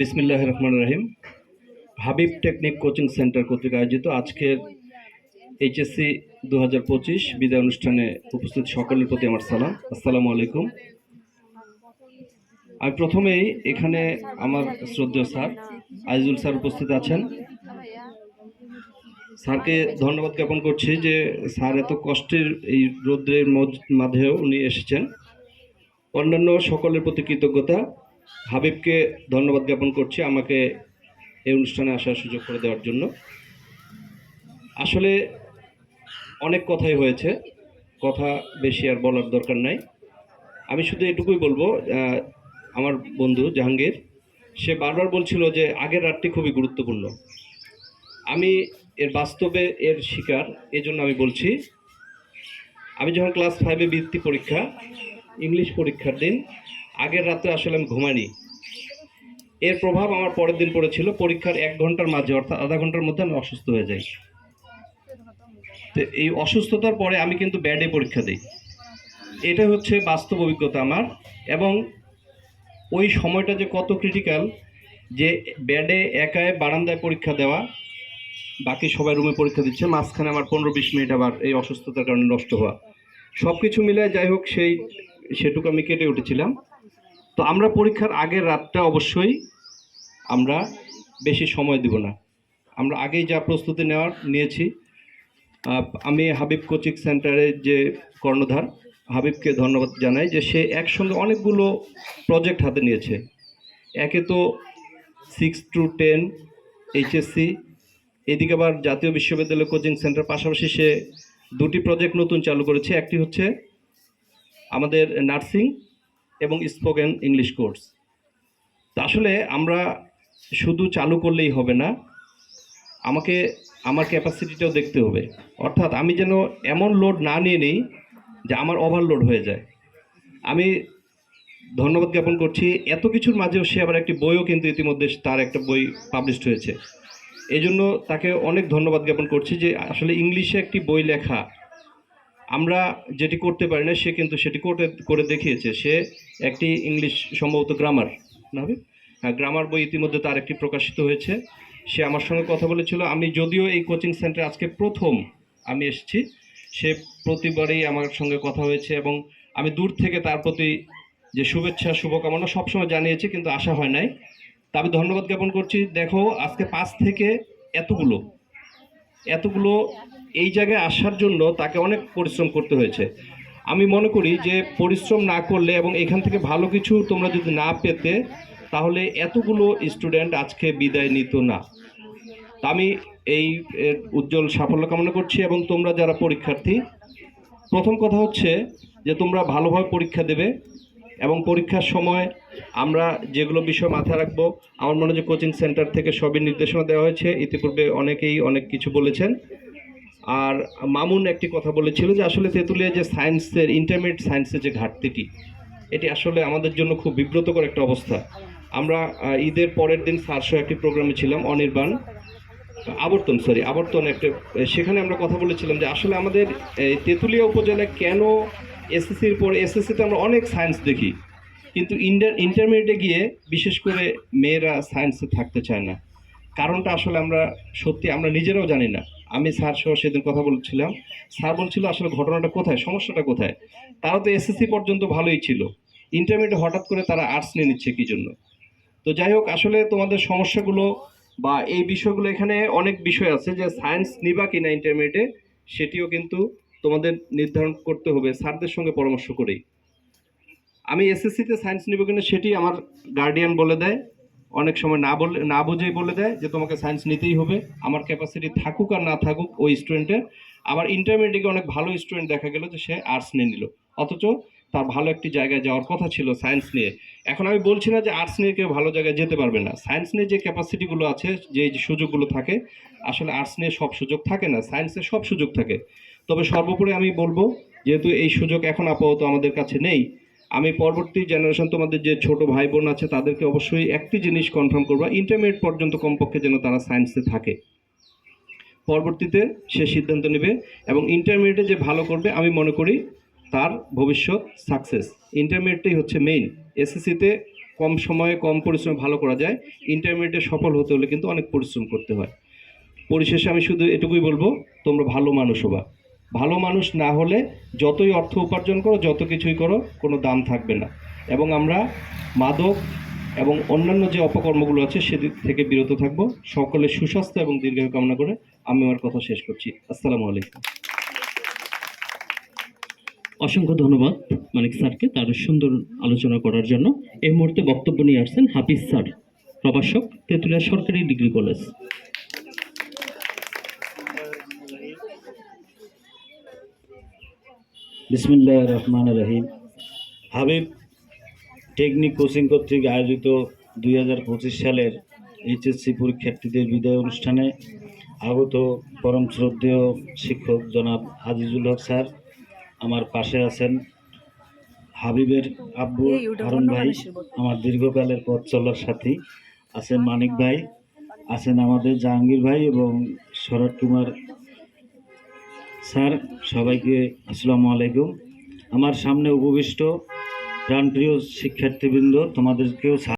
বিসমিল্লাহ রহমান রহিম। হাবিব টেকনিক কোচিং সেন্টার কর্তৃক আয়োজিত আজকের এইচএসসি দু হাজার পঁচিশ বিদায় অনুষ্ঠানে উপস্থিত সকলের প্রতি আমার সালাম। আসসালামু আলাইকুম। আমি প্রথমেই এখানে আমার শ্রদ্ধেয় স্যার আইজুল স্যার উপস্থিত আছেন। স্যারকে ধন্যবাদ জ্ঞাপন করছি যে স্যার এত কষ্টের এই রৌদ্রের মাঝেও উনি এসেছেন। অন্যান্য সকলের প্রতি কৃতজ্ঞতা। হাবিবকে ধন্যবাদ জ্ঞাপন করছি আমাকে এই অনুষ্ঠানে আসার সুযোগ করে দেওয়ার জন্য। আসলে অনেক কথাই হয়েছে, কথা বেশি আর বলার দরকার নাই। আমি শুধু এটুকুই বলব আমার বন্ধু জাহাঙ্গীর, সে বারবার বলছিল যে আগের রাতটি খুবই গুরুত্বপূর্ণ। আমি এর বাস্তবে এর শিকার, এজন্য আমি বলছি, আমি যখন ক্লাস ফাইভে বৃত্তি পরীক্ষা, ইংলিশ পরীক্ষার দিন আগের রাতে আসলে আমি ঘুমাইনি। এর প্রভাব আমার পরের দিন পড়েছিল। পরীক্ষার এক ঘণ্টার মাঝে, অর্থাৎ আধা ঘণ্টার মধ্যে আমি অসুস্থ হয়ে যাই। তো এই অসুস্থতার পরে আমি কিন্তু ব্যাডে পরীক্ষা দিই। এটা হচ্ছে বাস্তব অভিজ্ঞতা আমার এবং ওই সময়টা যে কত ক্রিটিক্যাল যে ব্যাডে একাই বারান্দায় পরীক্ষা দেওয়া, বাকি সবাই রুমে পরীক্ষা দিচ্ছে, মাঝখানে আমার পনেরো বিশ মিনিট আবার এই অসুস্থতার কারণে নষ্ট হওয়া। সব কিছু মিলে যাই হোক, সেই, সেটুকু আমি কেটে উঠেছিলাম। তো আমরা পরীক্ষার আগের রাতটা অবশ্যই আমরা বেশি সময় দিব না। আমরা আগেই যা প্রস্তুতি নেওয়ার, নিয়েছি। আমি হাবিব কোচিং সেন্টারের যে কর্ণধার, হাবিবকে ধন্যবাদ জানাই যে সে একসঙ্গে অনেকগুলো প্রজেক্ট হাতে নিয়েছে। একে তো সিক্স টু টেন এইচএসসি এদিকে আবার জাতীয় বিশ্ববিদ্যালয় কোচিং সেন্টার, পাশাপাশি সে দুটি প্রজেক্ট নতুন চালু করেছে। একটি হচ্ছে আমাদের নার্সিং এবং স্পোকেন ইংলিশ কোর্স তা আসলে আমরা শুধু চালু করলেই হবে না, আমাকে, আমার ক্যাপাসিটিটাও দেখতে হবে। অর্থাৎ আমি যেন এমন লোড না নিয়ে নিই যে আমার ওভারলোড হয়ে যায়। আমি ধন্যবাদ জ্ঞাপন করছি। এত কিছুর মাঝেও সে আবার একটি বইও কিন্তু ইতিমধ্যে তার একটা বই পাবলিশড হয়েছে। এই জন্য তাকে অনেক ধন্যবাদ জ্ঞাপন করছি যে আসলে ইংলিশে একটি বই লেখা আমরা যেটি করতে পারি না, সে কিন্তু সেটি করতে, করে দেখিয়েছে। সে একটি ইংলিশ সম্ভবত গ্রামার, না হবে? হ্যাঁ গ্রামার বই ইতিমধ্যে তার একটি প্রকাশিত হয়েছে। সে আমার সঙ্গে কথা বলেছিল। আমি যদিও এই কোচিং সেন্টারে আজকে প্রথম আমি এসেছি। সে প্রতিবারেই আমার সঙ্গে কথা হয়েছে এবং আমি দূর থেকে তার প্রতি যে শুভেচ্ছা, শুভকামনা সবসময় জানিয়েছি, কিন্তু আশা হয় নাই। তা আমি ধন্যবাদ জ্ঞাপন করছি। দেখো, আজকে পাঁচ থেকে এতগুলো এতগুলো এই জায়গায় আসার জন্য তাকে অনেক পরিশ্রম করতে হয়েছে। আমি মনে করি যে পরিশ্রম না করলে এবং এখান থেকে ভালো কিছু তোমরা যদি না পেতে, তাহলে এতগুলো স্টুডেন্ট আজকে বিদায় নিত না। আমি এই উজ্জ্বল সাফল্য কামনা করছি এবং তোমরা যারা পরীক্ষার্থী, প্রথম কথা হচ্ছে যে তোমরা ভালোভাবে পরীক্ষা দেবে এবং পরীক্ষার সময় আমরা যেগুলো বিষয় মাথায় রাখব, আমার মনে হয় যে কোচিং সেন্টার থেকে সবই নির্দেশনা দেওয়া হয়েছে। ইতিপূর্বে অনেকেই অনেক কিছু বলেছেন। আর মামুন একটি কথা বলেছিল যে আসলে তেঁতুলিয়া যে সায়েন্সের ইন্টারমিডিয়েট সায়েন্সের যে ঘাটতিটি, এটি আসলে আমাদের জন্য খুব বিব্রতকর একটা অবস্থা। আমরা ঈদের পরের দিন সারশো একটি প্রোগ্রামে ছিলাম, অনির্বাণ, আবর্তন সরি আবর্তন একটা, সেখানে আমরা কথা বলেছিলাম যে আসলে আমাদের তেঁতুলিয়া উপজেলায় কেন এসএসসির পরে এসএসসিতে আমরা অনেক সায়েন্স দেখি, কিন্তু ইন্টার ইন্টারমিডিয়েটে গিয়ে বিশেষ করে মেয়েরা সায়েন্সে থাকতে চায় না। কারণটা আসলে আমরা সত্যি আমরা নিজেরাও জানি না। আমি স্যার সহ সেদিন কথা বলছিলাম। স্যার বলছিল, আসলে ঘটনাটা কোথায়? সমস্যাটা কোথায়? তারা তো এসএসসি পর্যন্ত ভালোই ছিল। ইন্টারমিডিয়েট হঠাৎ করে তারা আর্টস নিয়ে নিচ্ছে কী জন্য? তো যাই হোক, আসলে তোমাদের সমস্যাগুলো বা এই বিষয়গুলো এখানে অনেক বিষয় আছে যে সায়েন্স নিবা কিনা ইন্টারমিডিয়েটে সেটিও কিন্তু তোমাদের নির্ধারণ করতে হবে। স্যারদের সঙ্গে পরামর্শ করেই। আমি এসএসসিতে সায়েন্স নিব কিনা সেটি আমার গার্ডিয়ান বলে দেয়। অনেক সময় না বলে না বুঝেই বলে দেয় যে তোমাকে সায়েন্স নিতেই হবে। আমার ক্যাপাসিটি থাকুক আর না থাকুক ওই স্টুডেন্টের আবার ইন্টারমিডিয়েটে অনেক ভালো স্টুডেন্ট দেখা গেল যে সে আর্টস নিয়ে নিল। অথচ তার ভালো একটি জায়গায় যাওয়ার কথা ছিল সায়েন্স নিয়ে। এখন আমি বলছি না যে আর্টস নিয়ে কেউ ভালো জায়গায় যেতে পারবে না। সায়েন্স নিয়ে যে ক্যাপাসিটিগুলো আছে, যে সুযোগগুলো থাকে, আসলে আর্টস নিয়ে সব সুযোগ থাকে না সায়েন্সে সব সুযোগ থাকে। তবে সর্বোপরি আমি বলব, যেহেতু এই সুযোগ এখন আপাতত আমাদের কাছে নেই আমি পরবর্তী জেনারেশন তোমাদের যে ছোট ভাই বোন আছে, তাদেরকে অবশ্যই একটি জিনিস কনফার্ম করবা ইন্টারমিডিয়েট পর্যন্ত কমপক্ষে যেন তারা সায়েন্সে থাকে। পরবর্তীতে সে সিদ্ধান্ত নেবে এবং ইন্টারমিডিয়েটে যে ভালো করবে, আমি মনে করি তার ভবিষ্যৎ সাকসেস ইন্টারমিডিয়েটটাই হচ্ছে মেইন এসএসসিতে কম সময়ে, কম পরিশ্রমে ভালো করা যায়। ইন্টারমিডিয়েটে সফল হতে হলে কিন্তু অনেক পরিশ্রম করতে হয়। পরিশেষে আমি শুধু এটুকুই বলব, তোমরা ভালো মানুষ হবা। ভালো মানুষ না হলে যতই অর্থ উপার্জন করো, যত কিছুই করো, কোনো দাম থাকবে না। এবং আমরা মাদক এবং অন্যান্য যে অপকর্মগুলো আছে, সেদিক থেকে বিরত থাকব। সকলের সুস্বাস্থ্য এবং দীর্ঘায়ু কামনা করে আমি আমার কথা শেষ করছি। আসসালামু আলাইকুম। অসংখ্য ধন্যবাদ মানিক স্যারকে তার সুন্দর আলোচনা করার জন্য। এই মুহূর্তে বক্তব্য নিয়ে আসছেন হাফিজ স্যার, প্রভাষক তেঁতুলিয়া সরকারি ডিগ্রি কলেজ। বিসমিল্লাহ রহমান রহিম। হাবিব টেকনিক কোচিং কর্তৃক আয়োজিত দুই হাজার পঁচিশ সালের এইচএসসি পরীক্ষার্থীদের বিদায় অনুষ্ঠানে আগত পরম শ্রদ্ধেয় শিক্ষক জনাব আজিজুল হক স্যার আমার পাশে আছেন হাবিবের আব্বু হারুন ভাই আমার দীর্ঘকালের পথ চলার সাথী আছেন মানিক ভাই আছেন আমাদের জাহাঙ্গীর ভাই এবং শরৎ কুমার স্যার সবাইকে আসসালামু আলাইকুম। আমার সামনে উপবিষ্ট প্রাণপ্রিয় শিক্ষার্থীবৃন্দ তোমাদেরকেও